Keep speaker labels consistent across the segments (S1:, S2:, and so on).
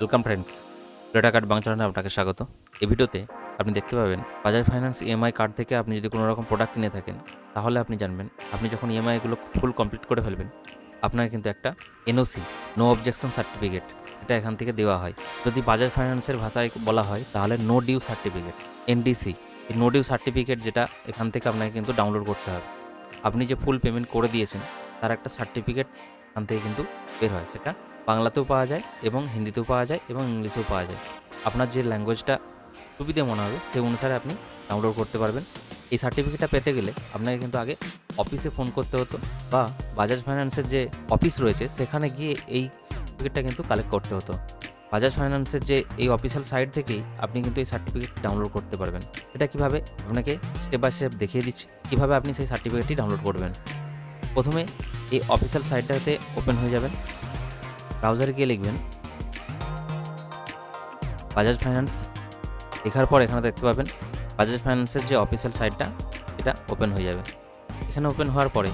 S1: Welcome friends data card বাং চ্যানেলে আপনাকে স্বাগত। এই ভিডিওতে আপনি দেখতে পাবেন বাজাজ ফাইন্যান্স ইএমআই কার্ড থেকে আপনি যদি কোনো রকম প্রোডাক্ট কিনে থাকেন, তাহলে আপনি জানবেন আপনি যখন ইএমআইগুলো ফুল কমপ্লিট করে ফেলবেন আপনাকে কিন্তু একটা এনওসি নো অবজেকশন সার্টিফিকেট এটা এখান থেকে দেওয়া হয়। যদি বাজাজ ফাইন্যান্সের ভাষায় বলা হয়, তাহলে no due certificate N D C এই নো ডিউ সার্টিফিকেট যেটা এখান থেকে আপনাকে কিন্তু ডাউনলোড করতে হবে। আপনি যে ফুল পেমেন্ট করে দিয়েছেন, তার একটা সার্টিফিকেট এখান থেকে কিন্তু বের হয় সেটা বাংলাতেও পাওয়া যায় এবং হিন্দিতেও পাওয়া যায় এবং ইংলিশেও পাওয়া যায়। আপনার যে ল্যাঙ্গুয়েজটা সুবিধে মনে হবে সেই অনুসারে আপনি ডাউনলোড করতে পারবেন। এই সার্টিফিকেটটা পেতে গেলে আপনাকে কিন্তু আগে অফিসে ফোন করতে হতো বা বাজাজ ফাইন্যান্সের যে অফিস রয়েছে সেখানে গিয়ে এই সার্টিফিকেটটা কিন্তু কালেক্ট করতে হতো। বাজাজ ফাইন্যান্সের যে এই অফিসিয়াল সাইট থেকেই আপনি কিন্তু এই সার্টিফিকেট ডাউনলোড করতে পারবেন। এটা কীভাবে? আপনাকে স্টেপ বাই স্টেপ দেখিয়ে দিচ্ছি। কীভাবে আপনি সেই সার্টিফিকেটটি ডাউনলোড করবেন? প্রথমে এই অফিসিয়াল সাইটটাতে ওপেন হয়ে যাবেন। ব্রাউজারে গিয়ে লিখবেন বাজাজ ফাইন্যান্স লেখার পর এখানে দেখতে পাবেন বাজাজ ফাইন্যান্সের যে অফিসিয়াল সাইটটা এটা ওপেন হয়ে যাবে। এখানে ওপেন হওয়ার পরে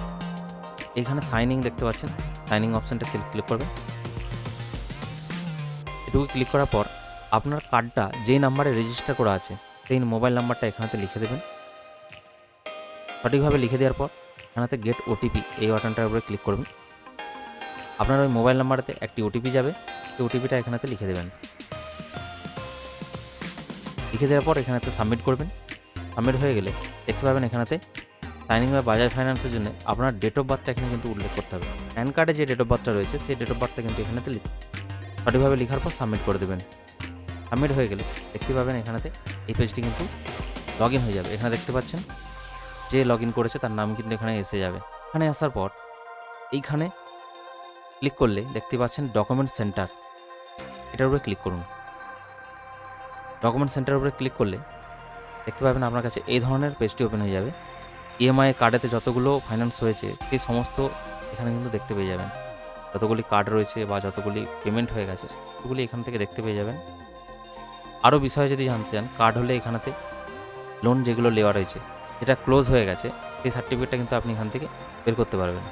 S1: এখানে সাইনিং দেখতে পাচ্ছেন সাইনিং অপশানটা ক্লিক করবেন। এটুকু ক্লিক করার পর আপনার কার্ডটা যেই নাম্বারে রেজিস্টার করা আছে, সেই মোবাইল নাম্বারটা এখানেতে লিখে দেবেন। সঠিকভাবে লিখে দেওয়ার পর এখানেতে গেট ওটিপি এই বাটনটার উপরে ক্লিক করবেন আপনার ওই মোবাইল নাম্বারেতে একটি ওটিপি যাবে। সেই ওটিপিটা এখানেতে লিখে দেবেন। লিখে দেওয়ার পর এখানেতে সাবমিট করবেন। সাবমিট হয়ে গেলে দেখতে পাবেন এখানেতে সাইনিং বা বাজাজ ফাইন্যান্সের জন্য আপনার ডেট অফ বার্থটা এখানে কিন্তু উল্লেখ করতে হবে। প্যান কার্ডে যে ডেট অফ বার্থটা রয়েছে, সেই ডেট অফ বার্থটা কিন্তু এখানেতে লিখ সঠিকভাবে লেখার পর সাবমিট করে দেবেন। সাবমিট হয়ে গেলে দেখতে পাবেন এখানেতে এই পেজটি কিন্তু লগ ইন হয়ে যাবে। এখানে দেখতে পাচ্ছেন যে লগ ইন করেছে তার নাম কিন্তু এখানে এসে যাবে। এখানে আসার পর এইখানে ক্লিক করলে দেখতে পাচ্ছেন ডকুমেন্ট সেন্টার এটার উপরে ক্লিক করুন। ডকুমেন্ট সেন্টারের উপরে ক্লিক করলে দেখতে পাবেন আপনার কাছে এই ধরনের পেজটি ওপেন হয়ে যাবে। ইএমআই কার্ডেতে যতগুলো ফাইন্যান্স হয়েছে সেই সমস্ত এখানে কিন্তু দেখতে পেয়ে যাবেন। যতগুলি কার্ড রয়েছে বা যতগুলি পেমেন্ট হয়ে গেছে সেগুলি এখান থেকে দেখতে পেয়ে যাবেন। আরও বিষয়ে যদি জানতে চান কার্ড হলে এখানেতে লোন যেগুলো নেওয়া রয়েছে যেটা ক্লোজ হয়ে গেছে, সেই সার্টিফিকেটটা কিন্তু আপনি এখান থেকে বের করতে পারবেন।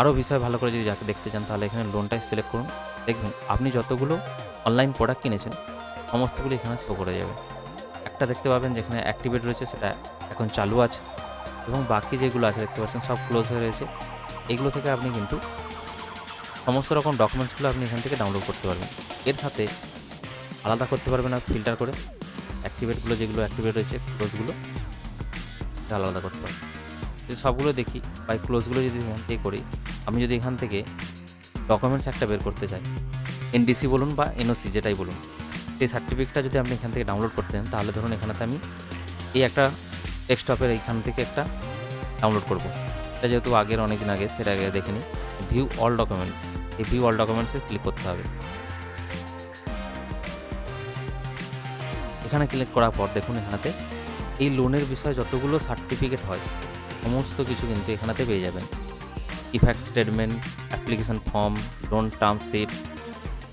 S1: আরও বিষয় ভালো করে যদি যাকে দেখতে চান, তাহলে এখানে লোনটা সিলেক্ট করুন। দেখবেন আপনি যতগুলো অনলাইন প্রোডাক্ট কিনেছেন, সমস্তগুলো এখানে শো করে যাবে। একটা দেখতে পাবেন যেখানে অ্যাক্টিভেট রয়েছে, সেটা এখন চালু আছে। এবং বাকি যেগুলো আছে, দেখতে পাচ্ছেন সব ক্লোজ হয়ে রয়েছে। এগুলো থেকে আপনি কিন্তু সমস্ত রকম ডকুমেন্টসগুলো আপনি এখান থেকে ডাউনলোড করতে পারবেন। এর সাথে আলাদা করতে পারবেন আর ফিল্টার করে। অ্যাক্টিভেটগুলো যেগুলো অ্যাক্টিভেট রয়েছে ক্লোজগুলো এটা আলাদা করতে পারবেন যদি সবগুলো দেখি বা ক্লোজগুলো যদি এখান থেকে করি, আমি যদি এখান থেকে ডকুমেন্টস একটা বের করতে চাই এনডিসি বলুন বা এনওসি যেটাই বলুন, সেই সার্টিফিকেটটা যদি আপনি এখান থেকে ডাউনলোড করতে চান, তাহলে ধরুন এখানেতে আমি এই একটা ডেস্কটপের এইখান থেকে একটা ডাউনলোড করব। এটা যেহেতু আগের অনেক দিন আগে, সেটা আগে দেখে নিই ভিউ অল ডকুমেন্টস এই ভিউ অল ডকুমেন্টসে ক্লিক করতে হবে। এখানে ক্লিক করার পর দেখুন এখানেতে এই লোনের বিষয়ে যতগুলো সার্টিফিকেট হয়, সমস্ত কিছু কিন্তু এখানেতে পেয়ে যাবেন। ইফ্যাক্ট statement application form loan term sheet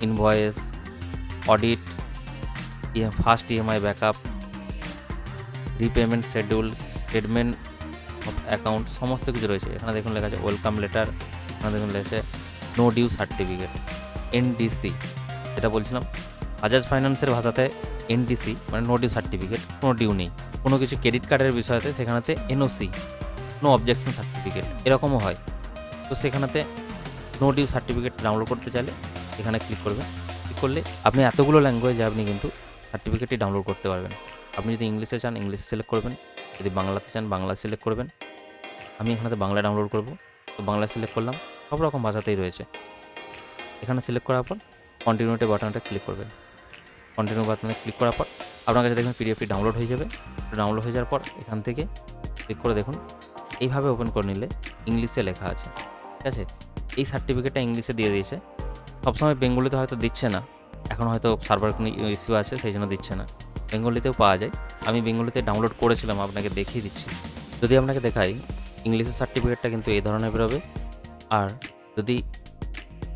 S1: invoice audit first E M I backup repayment schedule statement of account সমস্ত কিছু রয়েছে। এখানে দেখুন লেখা আছে ওয়েলকাম লেটার এখানে দেখুন লেখা আছে নো ডিউ সার্টিফিকেট এনডিসি এটা বলছিলাম বাজাজ ফাইন্যান্সের ভাষাতে এনডিসি মানে নো ডিউ সার্টিফিকেট কোনো ডিউ নেই। কোনো কিছু ক্রেডিট কার্ডের বিষয়তে সেখানেতে N O C no objection certificate এরকমও হয়। তো সেখানেতে নো ডিউ সার্টিফিকেট ডাউনলোড করতে চাইলে এখানে ক্লিক করবেন। ক্লিক করলে আপনি এতগুলো ল্যাঙ্গুয়েজে আপনি কিন্তু সার্টিফিকেটটি ডাউনলোড করতে পারবেন। আপনি যদি ইংলিশে চান, ইংলিশে সিলেক্ট করবেন। যদি বাংলাতে চান বাংলা সিলেক্ট করবেন। আমি এখানেতে বাংলা ডাউনলোড করব। তো বাংলা সিলেক্ট করলাম, সব রকম ভাষাতেই রয়েছে। এখানে সিলেক্ট করার পর কন্টিনিউটি বাটনটা ক্লিক করবেন। কন্টিনিউ বাটনে ক্লিক করার পর আপনার কাছে দেখবেন পিডিএফটি ডাউনলোড হয়ে যাবে। ডাউনলোড হয়ে যাওয়ার পর এখান থেকে ক্লিক করে দেখুন। এইভাবে ওপেন করে নিলে ইংলিশে লেখা আছে। ঠিক আছে? এই সার্টিফিকেটটা ইংলিশে দিয়ে দিয়েছে। সবসময় বেঙ্গলিতে হয়তো দিচ্ছে না। এখন হয়তো সার্ভার কোনো ইস্যু আছে, সেই জন্য দিচ্ছে না। বেঙ্গলিতেও পাওয়া যায়। আমি বেঙ্গলিতে ডাউনলোড করেছিলাম, আপনাকে দেখিয়ে দিচ্ছি। যদি আপনাকে দেখাই ইংলিশের সার্টিফিকেটটা কিন্তু এই ধরনের বেরোবে। আর যদি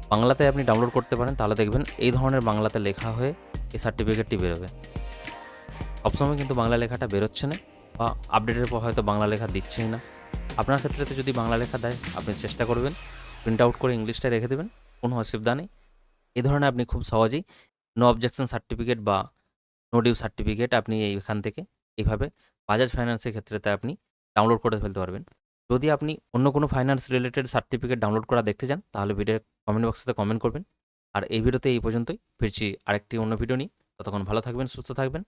S1: বাংলাতে আপনি ডাউনলোড করতে পারেন, তাহলে দেখবেন এই ধরনের বাংলাতে লেখা হয়ে এই সার্টিফিকেটটি বেরোবে। সবসময় কিন্তু বাংলা লেখাটা বেরোচ্ছে না বা আপডেটের পর হয়তো বাংলা লেখা দিচ্ছেই না। আপনার ক্ষেত্রেতে যদি বাংলা লেখা দেয়, আপনি চেষ্টা করবেন প্রিন্ট আউট করে ইংলিশটা রেখে দেবেন, কোনো অসুবিধা নেই। এ ধরনের আপনি খুব সহজেই নো অবজেকশন সার্টিফিকেট বা নো ডিউ সার্টিফিকেট আপনি এইখান থেকে এইভাবে বাজাজ ফাইন্যান্সের ক্ষেত্রে তা আপনি ডাউনলোড করে ফেলতে পারবেন। যদি আপনি অন্য কোনো ফাইন্যান্স রিলেটেড সার্টিফিকেট ডাউনলোড করা দেখতে চান, তাহলে ভিডিও কমেন্ট বক্সে কমেন্ট করবেন। আর এই ভিডিওতে এই পর্যন্তই। ফিরছি আরেকটি অন্য ভিডিও নিয়ে। ততক্ষণ ভালো থাকবেন, সুস্থ থাকবেন।